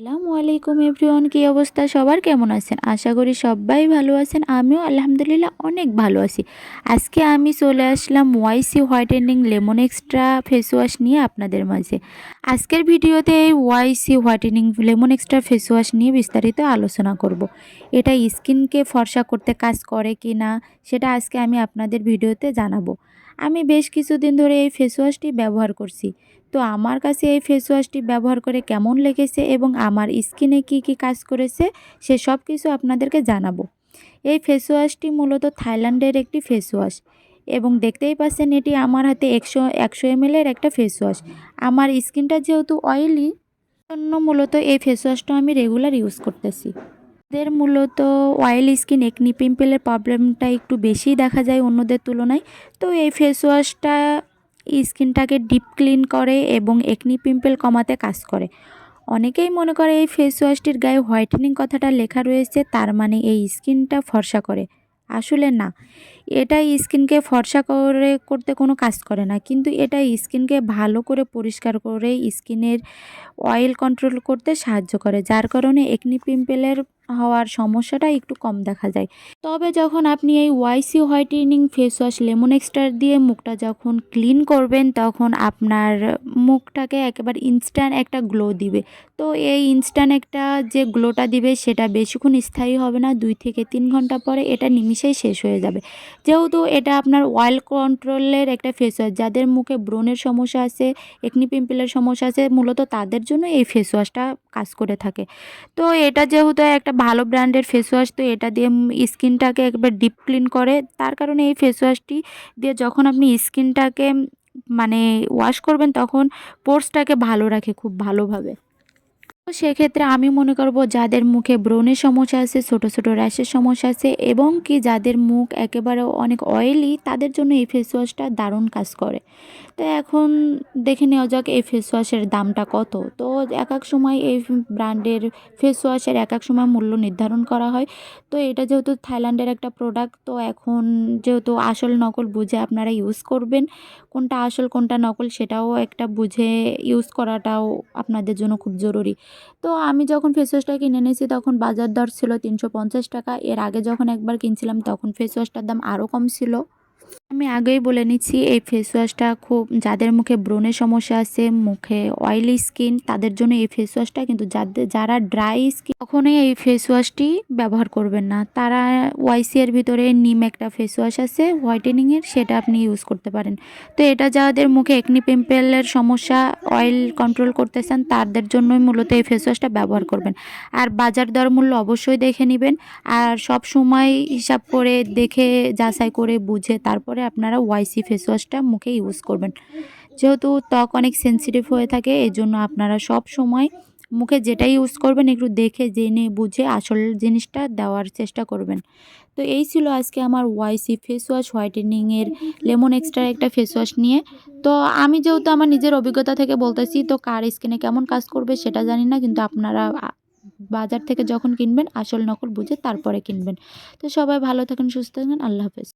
আসসালামু আলাইকুম এভরিওয়ান, কী অবস্থা? সবার কেমন আছেন? আশা করি সবাই ভালো আছেন। আমিও আলহামদুলিল্লাহ অনেক ভালো আছি। আজকে আমি চলে আসলাম YC whitening lemon extra face wash নিয়ে আপনাদের মাঝে। আজকের ভিডিওতে এই YC whitening lemon extra face wash নিয়ে বিস্তারিত আলোচনা করব। এটা স্কিনকে ফর্সা করতে কাজ করে কি না সেটা আজকে আমি আপনাদের ভিডিওতে জানাব। আমি বেশ কিছুদিন ধরে এই ফেস ওয়াশটি ব্যবহার করছি। তো আমার কাছে এই ফেস ওয়াশটি ব্যবহার করে কেমন লেগেছে এবং আমার স্কিনে কি কি কাজ করেছে, সে সব কিছু আপনাদেরকে জানাব। এই ফেস ওয়াশটি মূলত থাইল্যান্ডের একটি ফেস ওয়াশ এবং দেখতেই পাচ্ছেন এটি আমার হাতে একশো একশো এমএলের একটা ফেস ওয়াশ আমার স্কিনটা যেহেতু অয়েলি জন্য মূলত এই ফেস ওয়াশটা আমি রেগুলার ইউজ করতেছি। এদের মূলত অয়েল স্কিন একনি পিম্পলের প্রবলেমটা একটু বেশিই দেখা যায় অন্যদের তুলনায়। তো এই ফেস ওয়াশটা স্কিনটাকে ডিপ ক্লিন করে এবং একনি পিম্পল কমাতে কাজ করে। অনেকেই মনে করে এই ফেস ওয়াশটির গায়ে হোয়াইটেনিং কথাটা লেখা রয়েছে, তার মানে এই স্কিনটা ফর্সা করে। আসলে না। এটা স্কিনকে ফর্সা করে, করতে কোনো কাজ করে না। কিন্তু এটা স্কিনকে ভালো করে পরিষ্কার করে স্কিনের অয়েল কন্ট্রোল করতে সাহায্য করে। যার কারণে একনি পিম্পলের হওয়ার সমস্যাটা একটু কম দেখা যায়। তবে যখন আপনি এই YC whitening face wash lemon এক্সট্রার দিয়ে মুখটা যখন ক্লিন করবেন, তখন আপনার মুখটাকে একেবারে ইনস্ট্যান্ট একটা গ্লো দিবে। তো এই ইনস্ট্যান্ট একটা যে গ্লোটা দিবে, সেটা বেশিক্ষণ স্থায়ী হবে না, দুই থেকে তিন ঘণ্টা পরে এটা নিমিশেই শেষ হয়ে যাবে। যেহেতু এটা আপনার অয়েল কন্ট্রোলের একটা ফেস ওয়াশ যাদের মুখে ব্রণের সমস্যা আছে একনি পিম্পলের সমস্যা আছে, মূলত তাদের জন্য এই ফেস ওয়াশটা কাজ করে থাকে। তো এটা যেহেতু একটা ভালো ব্র্যান্ডের ফেস ওয়াশ তো এটা দিয়ে স্কিনটাকে একবার ডিপ ক্লিন করে। তার কারণে এই ফেস ওয়াশটি দিয়ে যখন আপনি স্কিনটাকে মানে ওয়াশ করবেন তখন পোর্সটাকে ভালো রাখে খুব ভালোভাবে। সেক্ষেত্রে আমি মনে করব যাদের মুখে ব্রণের সমস্যা আছে, ছোট ছোট র্যাশের সমস্যা আছে এবং কি যাদের মুখ একেবারে অনেক অয়েলি তাদের জন্য এই ফেস ওয়াশটা দারুণ কাজ করে। তো এখন দেখে নেওয়া যাক এই ফেস ওয়াশের দামটা কত। তো এক এক সময় এই ব্র্যান্ডের ফেস ওয়াশের এক এক সময় মূল্য নির্ধারণ করা হয়। তো এটা যেহেতু থাইল্যান্ডের একটা প্রোডাক্ট তো এখন যেহেতু আসল নকল বুঝে আপনারা ইউজ করবেন, কোনটা আসল, কোনটা নকল সেটাও একটা বুঝে ইউজ করাটাও আপনাদের জন্য খুব জরুরি। তো আমি যখন ফেস ওয়াশটা কিনে এনেছি, তখন বাজার দর ছিল তিনশো পঞ্চাশ টাকা। এর আগে যখন একবার কিনছিলাম, তখন ফেস ওয়াশটার দাম আরও কম ছিল। আমি আগেই বলে নিচ্ছি, এই ফেস ওয়াশটা খুব, যাদের মুখে ব্রণের সমস্যা আছে, মুখে অয়েলি স্কিন তাদের জন্য এই ফেস ওয়াশটা কিন্তু যাদের যারা ড্রাই স্কিন কখনোই এই ফেস ওয়াশটি ব্যবহার করবেন না। তারা ওয়াইসি এর ভিতরে নিম একটা ফেস ওয়াশ আছে হোয়াইটেনিংয়ের সেটা আপনি ইউজ করতে পারেন। তো এটা যাদের মুখে একনি পিম্পলের সমস্যা অয়েল কন্ট্রোল করতে চান তাদের জন্যই মূলত এই ফেস ওয়াশটা ব্যবহার করবেন। আর বাজার দর মূল্য অবশ্যই দেখে নেবেন। আর সব সময় হিসাব করে দেখে, যাচাই করে বুঝে, তারপরে আপনারা ওয়াইসি ফেস ওয়াশটা মুখে ইউজ করবেন। যেহেতু ত্বক অনেক সেন্সিটিভ হয়ে থাকে এই জন্য আপনারা সব সময় মুখে যেটাই ইউজ করবেন, একটু দেখে, জেনে, বুঝে আসল জিনিসটা দেওয়ার চেষ্টা করবেন। তো এই ছিল আজকে আমার ওয়াইসি ফেস ওয়াশ হোয়াইটেনিংয়ের লেমন এক্সট্রা একটা ফেস ওয়াশ নিয়ে। তো আমি যেহেতু আমার নিজের অভিজ্ঞতা থেকে বলতেছি, তো কার স্কিনে কেমন কাজ করবে সেটা জানি না, কিন্তু আপনারা বাজার থেকে যখন কিনবেন, আসল নকল বুঝে তারপরে কিনবেন। তো সবাই ভালো থাকেন, সুস্থ থাকেন, আল্লাহ হাফেজ।